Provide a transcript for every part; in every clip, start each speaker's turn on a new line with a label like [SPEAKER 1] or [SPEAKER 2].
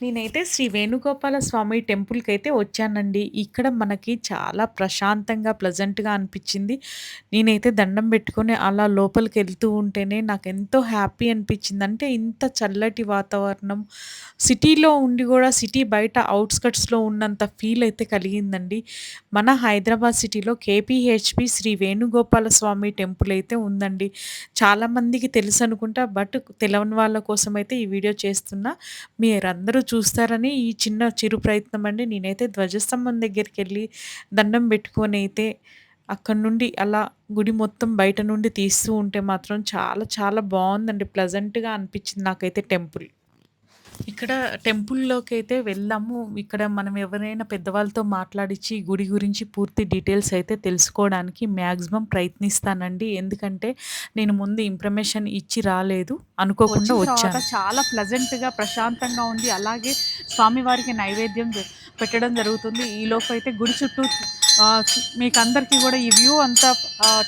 [SPEAKER 1] నేనైతే శ్రీ వేణుగోపాల స్వామి టెంపుల్‌కి అయితే వచ్చానండి. ఇక్కడ మనకి చాలా ప్రశాంతంగా, ప్లెజెంట్‌గా అనిపించింది నేనైతే దండం పెట్టుకొని అలా లోపలికి వెళ్తూ ఉంటేనే నాకు ఎంతో హ్యాపీ అనిపించింది అంటే ఇంత చల్లటి వాతావరణం సిటీలో ఉండి కూడా సిటీ బయట అవుట్స్కట్స్లో ఉన్నంత ఫీల్ అయితే కలిగిందండి. మన హైదరాబాద్ సిటీలో కేపీహెచ్‌పి శ్రీ వేణుగోపాల స్వామి టెంపుల్ అయితే ఉందండి. చాలామందికి తెలుసు అనుకుంటా బట్ తెలవని వాళ్ళ కోసం అయితే ఈ వీడియో చేస్తున్నా. మీరందరూ చూస్తారని ఈ చిన్న చిరు ప్రయత్నం అండి. నేనైతే ధ్వజస్తంభం దగ్గరికి వెళ్ళి దండం పెట్టుకొని అయితే అక్కడ నుండి అలా గుడి మొత్తం బయట నుండి తీస్తూ ఉంటే మాత్రం చాలా చాలా బాగుందండి ప్లజెంట్గా అనిపించింది నాకైతే టెంపుల్. ఇక్కడ టెంపుల్‌లోకైతే వెళ్ళాము. ఇక్కడ మనం ఎవరైనా పెద్దవాళ్ళతో మాట్లాడిచ్చి గుడి గురించి పూర్తి డీటెయిల్స్ అయితే తెలుసుకోవడానికి మ్యాక్సిమం ప్రయత్నిస్తానండి. ఎందుకంటే నేను ముందు ఇన్ఫర్మేషన్ ఇచ్చి రాలేదు. అనుకోకుండా
[SPEAKER 2] వచ్చిన
[SPEAKER 1] వచ్చాను.
[SPEAKER 2] చాలా ప్లెజెంట్‌గా, ప్రశాంతంగా ఉంది. అలాగే స్వామివారికి నైవేద్యం పెట్టడం జరుగుతుంది. ఈలోపు అయితే గుడి చుట్టూ ఆహ్, మీకందరికీ గూడా ఈ వ్యూ అంతా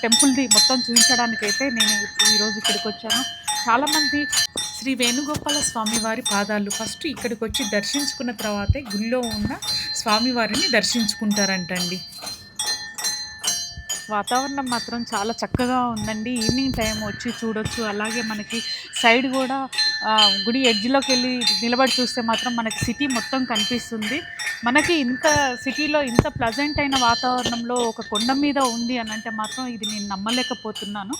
[SPEAKER 2] టెంపుల్‌ది మొత్తం చూయించడానికైతే నేను ఈరోజు ఇక్కడికొచ్చాను. చాలామంది
[SPEAKER 1] శ్రీ వేణుగోపాల స్వామివారి పాదాలు ఫస్ట్ ఇక్కడికి వచ్చి దర్శించుకున్న తర్వాతే గుడిలో ఉన్న స్వామివారిని దర్శించుకుంటారంటండి.
[SPEAKER 2] వాతావరణం మాత్రం చాలా చక్కగా ఉందండి. ఈవినింగ్ టైం వచ్చి చూడొచ్చు. అలాగే మనకి సైడ్ కూడా గుడి ఎడ్జ్లోకి వెళ్ళి నిలబడి చూస్తే మాత్రం మనకి సిటీ మొత్తం కనిపిస్తుంది. మనకి ఇంత సిటీలో ఇంత ప్లజెంట్ అయిన వాతావరణంలో ఒక కొండ మీద ఉంది అని అంటే మాత్రం ఇది నేను నమ్మలేకపోతున్నాను.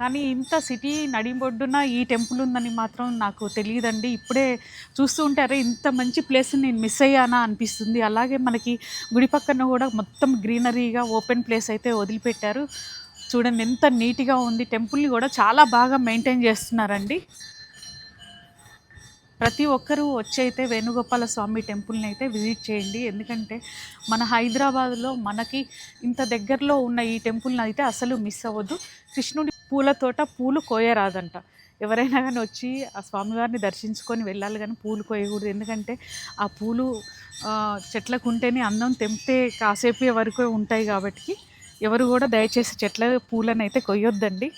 [SPEAKER 2] కానీ ఇంత సిటీ నడిబొడ్డున ఈ టెంపుల్ ఉందని మాత్రం నాకు తెలియదండి ఇప్పుడే చూస్తూ ఉంటే అరే! ఇంత మంచి ప్లేస్‌ని నేను మిస్ అయ్యానా అనిపిస్తుంది. అలాగే మనకి గుడి పక్కన కూడా మొత్తం గ్రీనరీగా ఓపెన్ ప్లేస్ అయితే వదిలిపెట్టారు. చూడండి ఎంత నీట్‌గా ఉంది. టెంపుల్‌ని కూడా చాలా బాగా మెయింటైన్ చేస్తున్నారండి. ప్రతి ఒక్కరూ వచ్చి అయితే వేణుగోపాల స్వామి టెంపుల్‌ని అయితే విజిట్ చేయండి. ఎందుకంటే మన హైదరాబాద్‌లో మనకి ఇంత దగ్గరలో ఉన్న ఈ టెంపుల్‌ని అయితే అసలు మిస్ అవ్వద్దు. కృష్ణుడి పూల తోట పూలు కోయరాదంట. ఎవరైనా కానీ వచ్చి ఆ స్వామివారిని దర్శించుకొని వెళ్ళాలి కానీ పూలు కోయకూడదు. ఎందుకంటే ఆ పూలు చెట్లకు ఉంటేనే అందం తెంపితే కాసేపు వరకు ఉంటాయి కాబట్టి ఎవరు కూడా దయచేసి చెట్ల పూలనైతే కొయ్యొద్దండి.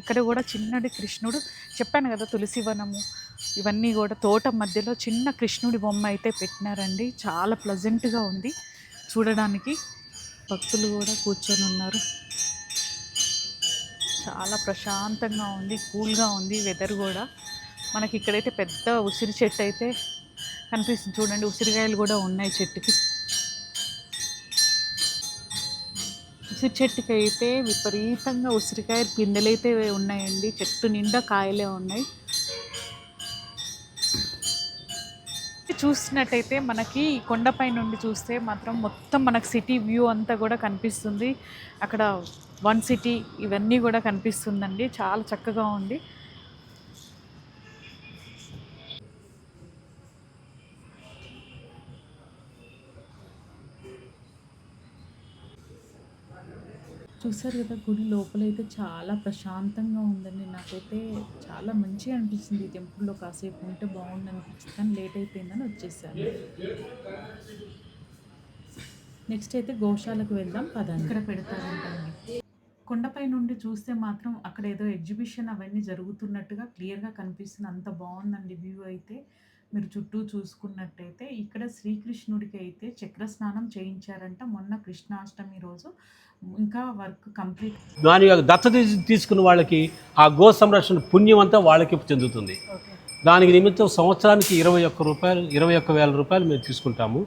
[SPEAKER 2] ఇక్కడ కూడా చిన్నటి కృష్ణుడు చెప్పాను కదా తులసి వనము ఇవన్నీ కూడా తోట మధ్యలో చిన్న కృష్ణుడి బొమ్మ అయితే పెట్టినారండి. చాలా ప్లెజెంట్‌గా ఉంది చూడడానికి. భక్తులు కూడా కూర్చొని ఉన్నారు చాలా ప్రశాంతంగా ఉంది. కూల్‌గా ఉంది వెదర్ కూడా మనకి ఇక్కడైతే పెద్ద ఉసిరి చెట్టు అయితే కనిపిస్తుంది చూడండి. ఉసిరికాయలు కూడా ఉన్నాయి చెట్టుకి. ఉసిరి చెట్టుకి అయితే విపరీతంగా ఉసిరికాయ పిందెలైతే ఉన్నాయండి. చెట్టు నిండా కాయలే ఉన్నాయి. చూసినట్టయితే మనకి కొండపై నుండి చూస్తే మాత్రం మొత్తం మనకు సిటీ వ్యూ అంతా కూడా కనిపిస్తుంది. అక్కడ వన్ సిటీ ఇవన్నీ గూడా కనిపిస్తుందండి. చాలా చక్కగా ఉంది.
[SPEAKER 1] చూసారు గదా! గుడి లోపలైతే చాలా ప్రశాంతంగా ఉందండి. నాకైతే చాలా మంచిగా అనిపించింది. ఈ టెంపుల్‌లో కాసేపు ఉంటే బావుండనిపించింది. కానీ లేట్ అయిపోయిందని వచ్చేసాను. నెక్స్ట్ అయితే గోశాలకు వెళ్దాం పదండి. ఇక్కడ పెడతారంటండి. కొండపై నుండి చూస్తే మాత్రం అక్కడ ఏదో ఎగ్జిబిషన్ అవన్నీ జరుగుతున్నట్టుగా క్లియర్‌గా కనిపిస్తుంది. అంత బావుందండి వ్యూ అయితే. మీరు చుట్టూ చూసుకున్నట్టయితే ఇక్కడ శ్రీకృష్ణుడికి అయితే చక్ర స్నానం చేయించారంట. మొన్న కృష్ణాష్టమి రోజు. ఇంకా వర్క్ కంప్లీట్
[SPEAKER 3] దాని దత్తత తీసు- తీసుకున్న వాళ్ళకి ఆ గో సంరక్షణ పుణ్యం అంతా వాళ్ళకి చెందుతుంది. దానికి నిమిత్తం సంవత్సరానికి ఇరవై ఒక్క రూపాయలు ఇరవై ఒక్క వేల రూపాయలు మేము తీసుకుంటాము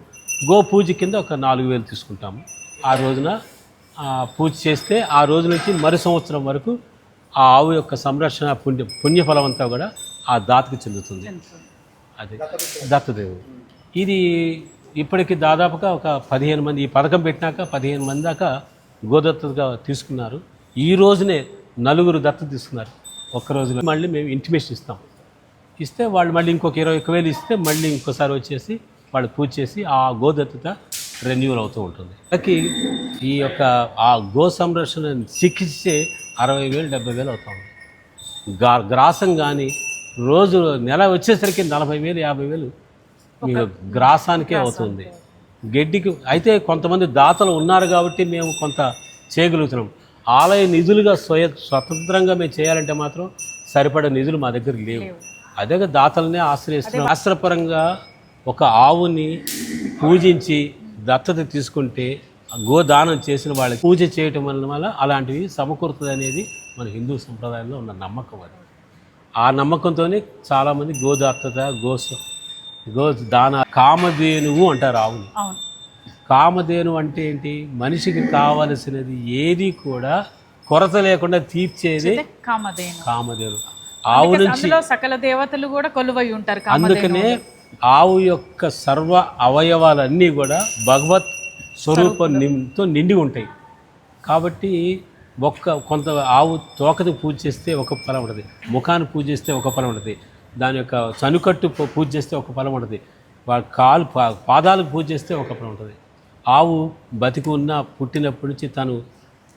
[SPEAKER 3] గో పూజ కింద ఒక నాలుగు వేలు తీసుకుంటాము ఆ రోజున పూజ చేస్తే ఆ రోజు నుంచి మరు సంవత్సరం వరకు ఆ ఆవు యొక్క సంరక్షణ పుణ్య పుణ్యఫలం అంతా కూడా ఆ దాతకి చెందుతుంది. అది. దత్తదేవుడు. ఇది ఇప్పటికి దాదాపుగా ఒక పదిహేను మంది ఈ పథకం పెట్టినాక పదిహేను మంది దాకా గోదత్తగా తీసుకున్నారు. ఈ రోజునే నలుగురు దత్తత తీసుకున్నారు. ఒక్క రోజులో మళ్ళీ మేము ఇంటిమేషన్ ఇస్తాం. ఇస్తే వాళ్ళు మళ్ళీ ఇంకొక ఇరవై ఒక వేలు ఇస్తే మళ్ళీ ఇంకోసారి వచ్చేసి వాళ్ళు పూజ చేసి ఆ గోదత్తత రెన్యూవల్ అవుతూ ఉంటుంది. ఈ యొక్క ఆ గో సంరక్షణ చికిత్సే అరవై వేలు డెబ్బై వేలు అవుతా. ఉంది గా గ్రాసం కానీ రోజు నెల వచ్చేసరికి నలభై వేలు యాభై వేలు మీకు గ్రాసానికే అవుతుంది. గడ్డికి అయితే కొంతమంది దాతలు ఉన్నారు కాబట్టి మేము కొంత చేయగలుగుతున్నాం. ఆలయ నిధులుగా స్వయ స్వతంత్రంగా మేము చేయాలంటే మాత్రం సరిపడే నిధులు మా దగ్గర లేవు.
[SPEAKER 2] లేవు.
[SPEAKER 3] అదే దాతలనే ఆశ్రయిస్తున్నాం. శాస్త్రపరంగా ఒక ఆవుని పూజించి దత్తత తీసుకుంటే గోదానం చేసిన వాళ్ళకి పూజ చేయటం వల్ల వల్ల అలాంటివి సమకూరుతుంది అనేది మన హిందూ సంప్రదాయంలో ఉన్న నమ్మకం అది. ఆ నమ్మకంతోనే చాలామంది గోదాత్తత గో గో దాన కామధేనువు అంటారు ఆవుని.
[SPEAKER 2] అవును.
[SPEAKER 3] కామధేను అంటే ఏంటి? మనిషికి కావలసినది ఏది కూడా కొరత లేకుండా తీర్చేది
[SPEAKER 2] కామధేను
[SPEAKER 3] కామధేను ఆవు నుంచి
[SPEAKER 2] సకల దేవతలు కూడా కొలువై ఉంటారు
[SPEAKER 3] అందుకనే ఆవు యొక్క సర్వ అవయవాలన్నీ కూడా భగవత్ స్వరూపం నింతో నిండి ఉంటాయి కాబట్టి ఒక్క కొంత ఆవు తోకది పూజ చేస్తే ఒక ఫలం ఉంటుంది. ముఖాన్ని పూజ చేస్తే ఒక ఫలం ఉంటుంది. దాని యొక్క చనుకట్టు పూజ చేస్తే ఒక ఫలం ఉంటుంది. వాళ్ళ కాలు పా- పాదాలకు పూజ చేస్తే ఒక ఫలం ఉంటుంది. ఆవు బతికి ఉన్న పుట్టినప్పటి నుంచి తను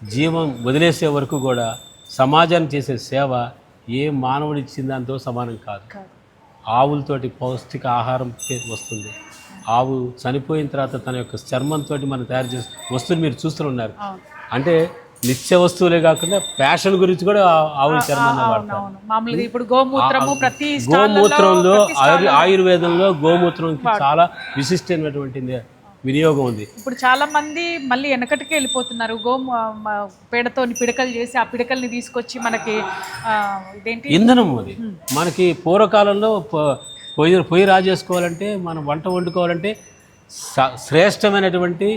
[SPEAKER 3] జీవం వదిలేసే వరకు కూడా సమాజానికి చేసే సేవ ఏ మానవుడు ఇచ్చిన దాంతో సమానం కాదు. ఆవులతోటి పౌష్టిక ఆహారం వస్తుంది. ఆవు చనిపోయిన తర్వాత తన యొక్క చర్మంతో మనం తయారు చేసే వస్తువులు మీరు చూస్తున్నారు
[SPEAKER 2] అవును.
[SPEAKER 3] అంటే నిత్య వస్తువులే కాకుండా ఫ్యాషన్ గురించి కూడా ఆవుల చర్మాన్ని వాడతారు.
[SPEAKER 2] అవును మామూలుగా ఇప్పుడు గోమూత్రము ప్రతి
[SPEAKER 3] గోమూత్రంలో ఆయుర్ ఆయుర్వేదంలో గోమూత్రంకి చాలా విశిష్టమైనటువంటి వినియోగం ఉంది.
[SPEAKER 2] ఇప్పుడు చాలా మంది మళ్ళీ వెనకటికే వెళ్ళిపోతున్నారు. గో పేడతోని పిడకలు చేసి ఆ పిడకల్ని తీసుకొచ్చి మనకి ఇదేంటి?
[SPEAKER 3] ఇంధనం అది. మనకి పూర్వకాలంలో పొయ్యి పొయ్యి రాజేసుకోవాలంటే మనం వంట వండుకోవాలంటే శ్రేష్టమైనటువంటి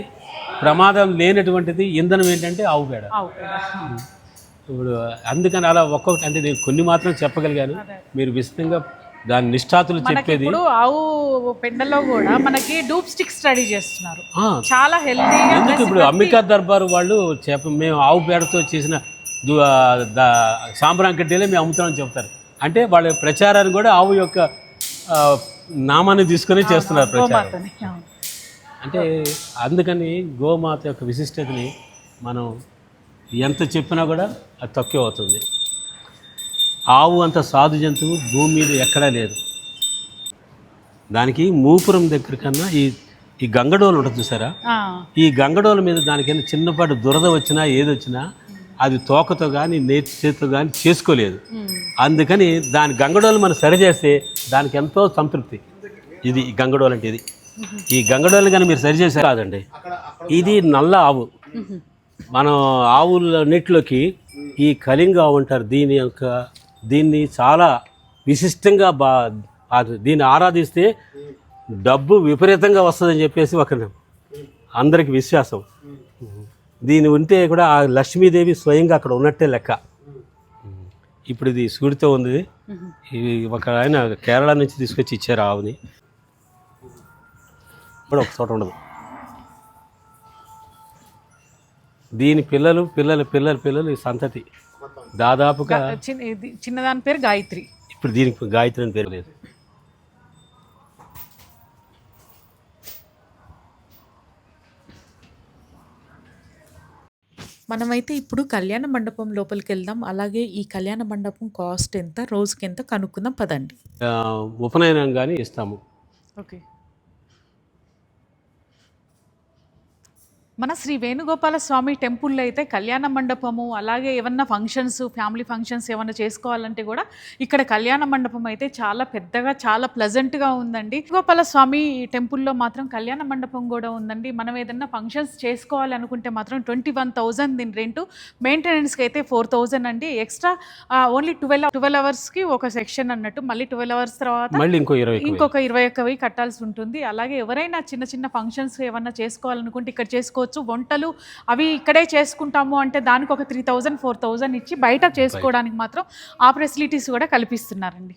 [SPEAKER 3] ప్రమాదం లేనటువంటిది ఇంధనం ఏంటంటే ఆవు పేడ. ఇప్పుడు అందుకని అలా ఒక్కొక్కటి అంటే నేను కొన్ని మాత్రం చెప్పగలిగాను. మీరు విస్తృతంగా దాని నిష్ఠాతులు చెప్పేది
[SPEAKER 2] ఇప్పుడు ఆవు పెండలో కూడా మనకి డూప్ స్టిక్ స్టడీ చేస్తున్నారు. చాలా హెల్తీగా
[SPEAKER 3] ఎందుకు ఇప్పుడు అంబికా దర్బార్ వాళ్ళు చెప్ప మేము ఆవు పేడతో చేసిన దు- ఆ, ద- సాంబ్రాన్ కడ్డీలే మేము అమ్ముతామని చెప్తారు. అంటే వాళ్ళ ప్రచారాన్ని కూడా ఆవు యొక్క నామాన్ని తీసుకొని చేస్తున్నారు ప్రచారం. అంటే అందుకని గోమాత యొక్క విశిష్టతని మనం ఎంత చెప్పినా కూడా అది తక్కువ అవుతుంది. ఆవు అంత సాధు జంతువు భూమి మీద ఎక్కడా లేదు. దానికి మూపురం దగ్గర కన్నా ఈ ఈ గంగడోలు ఉంటుంది చూసారా? ఈ గంగడోల మీద దానికైనా చిన్నపాటి దురద వచ్చినా ఏది వచ్చినా అది తోకతో కానీ నేతి చేతితో కానీ చేసుకోలేదు. అందుకని దాని గంగడోలు మనం సరిచేస్తే దానికి ఎంతో సంతృప్తి. ఇది గంగడోలు అంటే ఇది. ఈ గంగడోలు కానీ మీరు సరిచేసే కాదండి. ఇది నల్ల ఆవు. మనం ఆవులన్నిటిలోకి ఈ కళింగ ఆవు అంటారు. దీని యొక్క దీన్ని చాలా విశిష్టంగా బా అది దీన్ని ఆరాధిస్తే డబ్బు విపరీతంగా వస్తుందని చెప్పేసి ఒక అందరికి విశ్వాసం. దీని ఉంటే కూడా ఆ లక్ష్మీదేవి స్వయంగా అక్కడ ఉన్నట్టే లెక్క. ఇప్పుడు ఇది సూడితో ఉంది. ఇది ఒక ఆయన కేరళ నుంచి తీసుకొచ్చి ఇచ్చారు ఆవుని. ఇప్పుడు ఒక చోట ఉండదు. దీని పిల్లలు పిల్లల పిల్లల పిల్లలు ఈ సంతతి. దాదాపుగా
[SPEAKER 2] చిన్నదాని పేరు గాయత్రి.
[SPEAKER 3] ఇప్పుడు దీనికి గాయత్రి అని పేరు లేదు.
[SPEAKER 1] మనమైతే ఇప్పుడు కళ్యాణ మండపం లోపలికి వెళ్దాం అలాగే ఈ కళ్యాణ మండపం కాస్ట్ ఎంత? రోజుకి ఎంత కనుక్కుందాం. పదండి.
[SPEAKER 3] ఆ, ఉపనయనం కానీ ఇస్తాము.
[SPEAKER 2] ఓకే. మన శ్రీ వేణుగోపాల స్వామి టెంపుల్లో అయితే కళ్యాణ మండపము అలాగే ఏమన్నా ఫంక్షన్స్ ఫ్యామిలీ ఫంక్షన్స్ ఏమన్నా చేసుకోవాలంటే కూడా ఇక్కడ కళ్యాణ మండపం అయితే చాలా పెద్దగా చాలా ప్లెజెంట్గా ఉందండి. వేణుగోపాల స్వామి టెంపుల్లో మాత్రం కళ్యాణ మండపం కూడా ఉందండి. మనం ఏదన్నా ఫంక్షన్స్ చేసుకోవాలి అనుకుంటే మాత్రం ట్వంటీ వన్ థౌజండ్ దీని రెంటు మెయింటెనెన్స్కి అయితే ఫోర్ థౌజండ్ అండి. ఎక్స్ట్రా ఓన్లీ ట్వెల్వ్ ట్వెల్వ్ అవర్స్కి ఒక సెక్షన్ అన్నట్టు మళ్ళీ ట్వెల్వ్ అవర్స్ తర్వాత
[SPEAKER 3] ఇంకో ఇరవై.
[SPEAKER 2] ఇంకొక ఇరవై ఒక్క కట్టాల్సి ఉంటుంది. అలాగే ఎవరైనా చిన్న చిన్న ఫంక్షన్స్ ఏమన్నా చేసుకోవాలనుకుంటే ఇక్కడ చేసుకోవచ్చు. వంటలు అవి ఇక్కడే చేసుకుంటాము అంటే దానికి ఒక త్రీ థౌజండ్ ఫోర్ థౌజండ్ ఇచ్చి బయట చేసుకోవడానికి మాత్రం ఆ ఫెసిలిటీస్ కూడా కల్పిస్తున్నారండి.